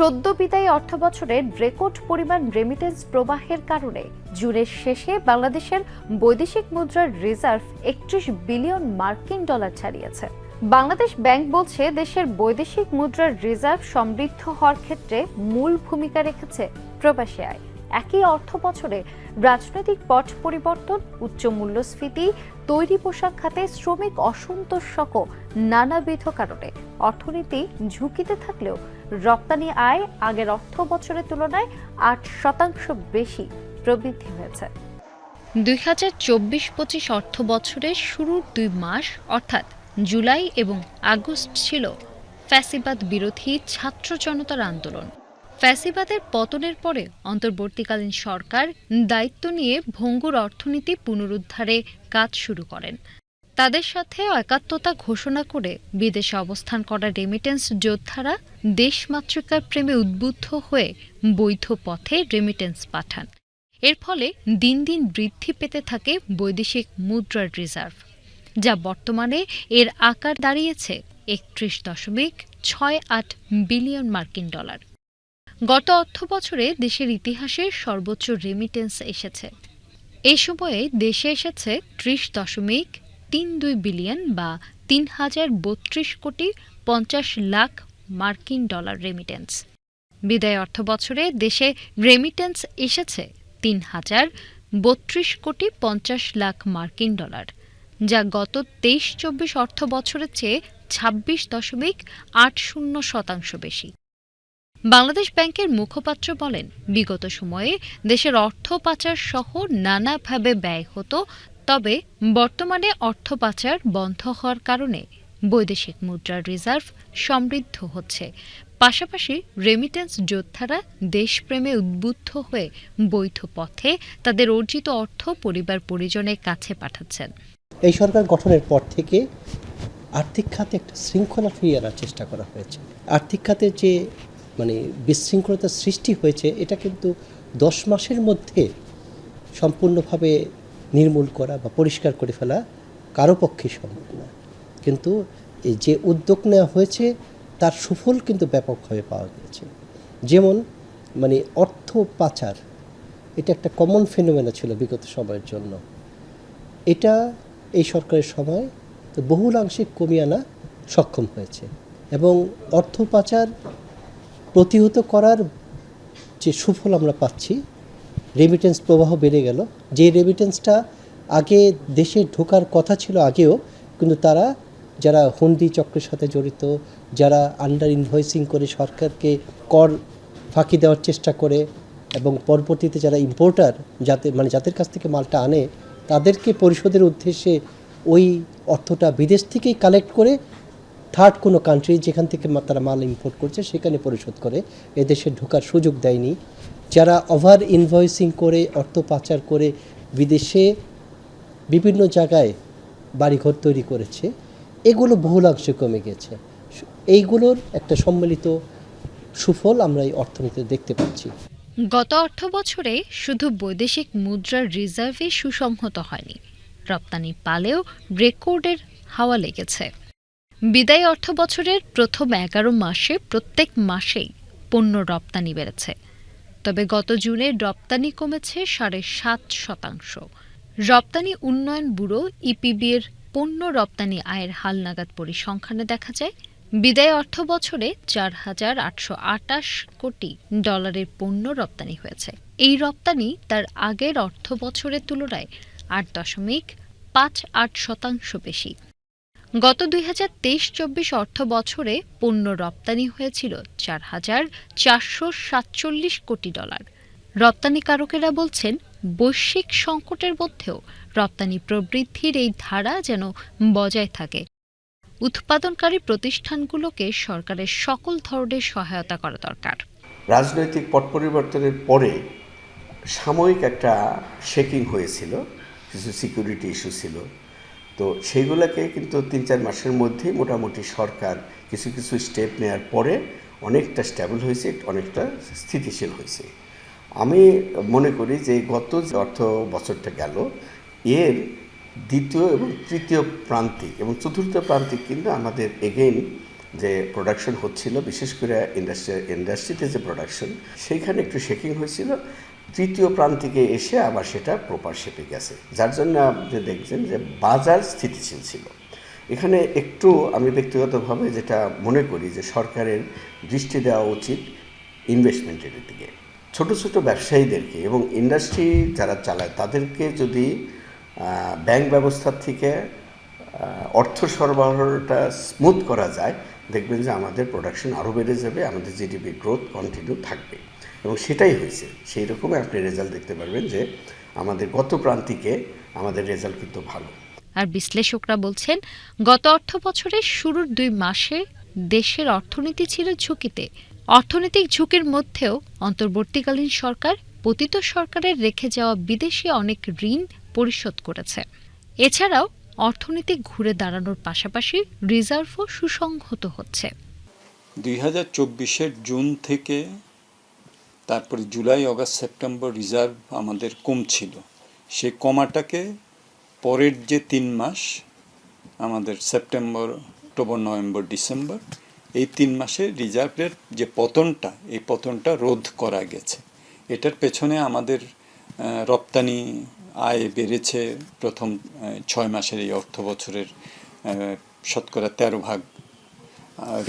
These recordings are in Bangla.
সদ্য বিদায়ী অর্থ বছরের রেকর্ড পরিমাণ রেমিটেন্স প্রবাহের কারণে জুনের শেষে বাংলাদেশের বৈদেশিক মুদ্রার রিজার্ভ একত্রিশ বিলিয়ন মার্কিন ডলার ছাড়িয়েছে। বাংলাদেশ ব্যাংক বলছে দেশের বৈদেশিক মুদ্রার রিজার্ভ সমৃদ্ধ হওয়ার ক্ষেত্রে মূল ভূমিকা রেখেছে প্রবাসী আয়। একই অর্থ বছরে রাজনৈতিক পট পরিবর্তন, উচ্চ মূল্যস্ফীতি, তৈরি পোশাক খাতে শ্রমিক অসন্তোষ সহ নানাবিধ কারণে অর্থনীতি ঝুঁকিতে থাকলেও রপ্তানি আয় আগের অর্থ বছরের তুলনায় আট শতাংশ বেশি প্রবৃদ্ধি হয়েছে। দুই হাজার চব্বিশ পঁচিশ অর্থ বছরের শুরুর দুই মাস, অর্থাৎ জুলাই এবং আগস্ট ছিল ফ্যাসিবাদ বিরোধী ছাত্র জনতার আন্দোলন। ফ্যাসিবাদের পতনের পরে অন্তর্বর্তীকালীন সরকার দায়িত্ব নিয়ে ভঙ্গুর অর্থনীতি পুনরুদ্ধারে কাজ শুরু করেন। তাদের সাথে একাত্মতা ঘোষণা করে বিদেশে অবস্থান করা রেমিটেন্স যোদ্ধারা দেশমাতৃকার প্রেমে উদ্বুদ্ধ হয়ে বৈধ পথে রেমিটেন্স পাঠান। এর ফলে দিন দিন বৃদ্ধি পেতে থাকে বৈদেশিক মুদ্রার রিজার্ভ যা বর্তমানে এর আকার দাঁড়িয়েছে একত্রিশ দশমিক ছয় আট বিলিয়ন মার্কিন ডলার। গত অর্থ বছরে দেশের ইতিহাসে সর্বোচ্চ রেমিটেন্স এসেছে। এ সময়ে দেশে এসেছে ত্রিশ দশমিক তিন দুই বিলিয়ন বা তিন হাজার বত্রিশ কোটি পঞ্চাশ লাখ মার্কিন ডলার রেমিটেন্স বিদায় অর্থ বছরে দেশে রেমিটেন্স এসেছে তিন হাজার বত্রিশ কোটি পঞ্চাশ লাখ মার্কিন ডলার, যা গত তেইশ চব্বিশ অর্থ বছরের চেয়ে ছাব্বিশ দশমিক আট শূন্য শতাংশ বেশি। বাংলাদেশ ব্যাংকের মুখপাত্র বলেন, বিগত সময়ে দেশের অর্থ পাচার সহ নানাভাবে ব্যয় হতো, তবে বর্তমানে অর্থ পাচার বন্ধ হওয়ার কারণে বৈদেশিক মুদ্রার রিজার্ভ সমৃদ্ধ হচ্ছে। পাশাপাশি রেমিটেন্স যোদ্ধারা দেশপ্রেমে উদ্বুদ্ধ হয়ে বৈধ পথে তাদের অর্জিত অর্থ পরিবার পরিজনের কাছে পাঠাচ্ছেন। এই সরকার গঠনের পর থেকে আর্থিক খাতে একটা শৃঙ্খলা ফিরিয়ে আনার চেষ্টা করা হয়েছে। আর্থিক খাতে যে মানে বিশৃঙ্খলতার সৃষ্টি হয়েছে, এটা কিন্তু দশ মাসের মধ্যে সম্পূর্ণভাবে নির্মূল করা বা পরিষ্কার করে ফেলা কারও পক্ষে সম্ভব না। কিন্তু এই যে উদ্যোগ নেওয়া হয়েছে, তার সুফল কিন্তু ব্যাপকভাবে পাওয়া গেছে যেমন মানে অর্থ পাচার, এটা একটা কমন ফেনোমেনা ছিল বিগত সময়ের জন্য। এটা এই সরকারের সময় বহুলাংশে কমিয়ে আনা সক্ষম হয়েছে। এবং অর্থ পাচার প্রতিহত করার যে সুফল আমরা পাচ্ছি রেমিটেন্স প্রবাহ বেড়ে গেল। যে রেমিটেন্সটা আগে দেশে ঢোকার কথা ছিল আগেও, কিন্তু তারা যারা হুন্ডি চক্রের সাথে জড়িত, যারা আন্ডার ইনভয়েসিং করে সরকারকে কর ফাঁকি দেওয়ার চেষ্টা করে, এবং পরবর্তীতে যারা ইম্পোর্টার যাতে মানে যাদের কাছ থেকে মালটা আনে, তাদেরকে পরিশোধের উদ্দেশ্যে ওই অর্থটা বিদেশ থেকেই কালেক্ট করে থার্ড কোনো কান্ট্রি যেখান থেকে তারা মাল ইম্পোর্ট করছে, সেখানে পরিশোধ করে। এদেশে ঢোকার সুযোগ দেয়নি। যারা ওভার ইনভয়েসিং করে, অর্থ পাচার করে, বিদেশে বিভিন্ন জায়গায় বাড়িঘর তৈরি করেছে, এগুলো বহুলাংশে কমে গেছে। এইগুলোর একটা সম্মিলিত সুফল আমরা এই অর্থনীতিতে দেখতে পাচ্ছি। গত অর্থ বছরে শুধু বৈদেশিক মুদ্রার রিজার্ভে সুসংহত হয়নি। রপ্তানি পালেও রেকর্ডের হাওয়া লেগেছে। বিদায়ী অর্থ বছরের প্রথম এগারো মাসে প্রত্যেক মাসেই পণ্য রপ্তানি বেড়েছে। তবে গত জুনে রপ্তানি কমেছে সাড়ে সাত শতাংশ। রপ্তানি উন্নয়ন ব্যুরো ইপিবি এর পণ্য রপ্তানি আয়ের হালনাগাদ পরিসংখ্যানে দেখা যায়, বিদায় অর্থ বছরে চার হাজার আটশো আটাশ কোটি ডলারের পণ্য রপ্তানি হয়েছে। এই রপ্তানি তার আগের অর্থ বছরের তুলনায় আট দশমিক পাঁচ আট শতাংশ বেশি। গত দুই হাজার তেইশ চব্বিশ অর্থ বছরে পণ্য রপ্তানি হয়েছিল চার হাজার চারশো সাতচল্লিশ কোটি ডলার। রপ্তানিকারকেরা বলছেন, বৈশ্বিক সংকটের মধ্যেও রপ্তানি প্রবৃদ্ধির এই ধারা যেন বজায় থাকে। উৎপাদনকারী প্রতিষ্ঠানগুলোকে সরকারের সকল ধরনের সহায়তা করা দরকার। রাজনৈতিক পট পরিবর্তনের পরে সাময়িক একটা শেকিং হয়েছিল, কিছু সিকিউরিটি ইস্যু ছিল। তো সেইগুলোকে কিন্তু তিন চার মাসের মধ্যেই মোটামুটি সরকার কিছু কিছু স্টেপ নেওয়ার পরে অনেকটা স্ট্যাবল হয়েছে, অনেকটা স্থিতিশীল হয়েছে। আমি মনে করি যে গত যে অর্থ বছরটা গেল, এর দ্বিতীয় এবং তৃতীয় প্রান্তিক এবং চতুর্থ প্রান্তিক কিন্তু আমাদের এগেইন যে প্রোডাকশন হচ্ছিল, বিশেষ করে ইন্ডাস্ট্রি ইন্ডাস্ট্রিতে যে প্রোডাকশন সেইখানে একটু শেকিং হয়েছিল। তৃতীয় প্রান্তিকে এসে আবার সেটা প্রপার শেপে গেছে। যার জন্য আপনি দেখছেন যে বাজার স্থিতিশীল ছিল। এখানে একটু আমি ব্যক্তিগতভাবে যেটা মনে করি যে সরকারের দৃষ্টি দেওয়া উচিত ইনভেস্টমেন্টের দিকে। ছোট ছোট ব্যবসায়ীদেরকে এবং ইন্ডাস্ট্রি যারা চালায়, তাদেরকে যদি ব্যাংক ব্যবস্থার থেকে অর্থ সরবরাহটা স্মুথ করা যায় দেখবেন যে আমাদের প্রোডাকশন আরও বেড়ে যাবে, আমাদের জিডিপি গ্রোথ কন্টিনিউ থাকবে। এবং সেটাই হয়েছে। সেই রকমই আপনি রেজাল্ট দেখতে পারবেন যে আমাদের গত প্রান্তিকে আমাদের রেজাল্ট কিন্তু ভালো। আর বিশ্লেষকরা বলছেন, গত অর্থ বছরের শুরুর দুই মাসে দেশের অর্থনীতি ছিল ঝুঁকিতে। অর্থনৈতিক ঝুঁকির মধ্যেও অন্তর্বর্তীকালীন সরকার পতিত সরকারের রেখে যাওয়া বিদেশি অনেক ঋণ পরিশোধ করেছে। এছাড়াও অর্থনীতি ঘুরে দাঁড়ানোর পাশাপাশি রিজার্ভও সুসংহত হচ্ছে। দুই হাজার চব্বিশের জুন থেকে তারপরে জুলাই, অগাস্ট, সেপ্টেম্বর রিজার্ভ আমাদের কমছিল। সে কমাটাকে পরের যে তিন মাস, আমাদের সেপ্টেম্বর, অক্টোবর, নভেম্বর, ডিসেম্বর, এই তিন মাসে রিজার্ভের যে পতনটা, এই পতনটা রোধ করা গেছে। এটার পেছনে আমাদের রপ্তানি আয় বেড়েছে প্রথম ছয় মাসের এই অর্থ বছরের শতকরা তেরো ভাগ।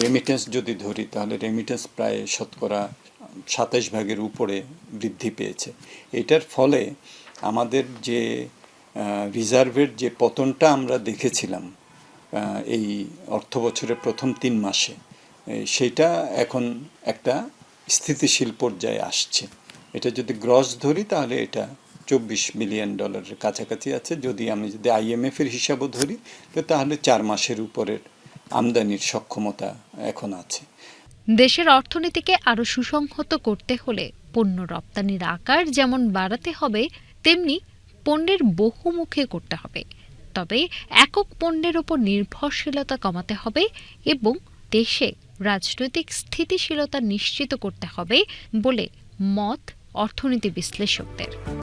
রেমিটেন্স যদি ধরি, তাহলে রেমিটেন্স প্রায় শতকরা সাতাশ ভাগের উপরে বৃদ্ধি পেয়েছে। এটার ফলে আমাদের যে রিজার্ভের যে পতনটা আমরা দেখেছিলাম এই অর্থ বছরের প্রথম তিন মাসে সেইটা এখন একটা স্থিতিশীল পর্যায়ে আসছে। এটা যদি গ্রস ধরি, তাহলে এটা চব্বিশ মিলিয়ন ডলারের কাছাকাছি আছে। যদি আমি যদি আইএমএফ এর হিসাবও ধরি তাহলে চার মাসের উপরের আমদানির সক্ষমতা এখন আছে। দেশের অর্থনীতিকে আরও সুসংহত করতে হলে পণ্য রপ্তানির আকার যেমন বাড়াতে হবে, তেমনি পণ্যের বহুমুখী করতে হবে। তবে একক পণ্যের ওপর নির্ভরশীলতা কমাতে হবে এবং দেশে রাজনৈতিক স্থিতিশীলতা নিশ্চিত করতে হবে বলে মত অর্থনীতি বিশ্লেষকদের।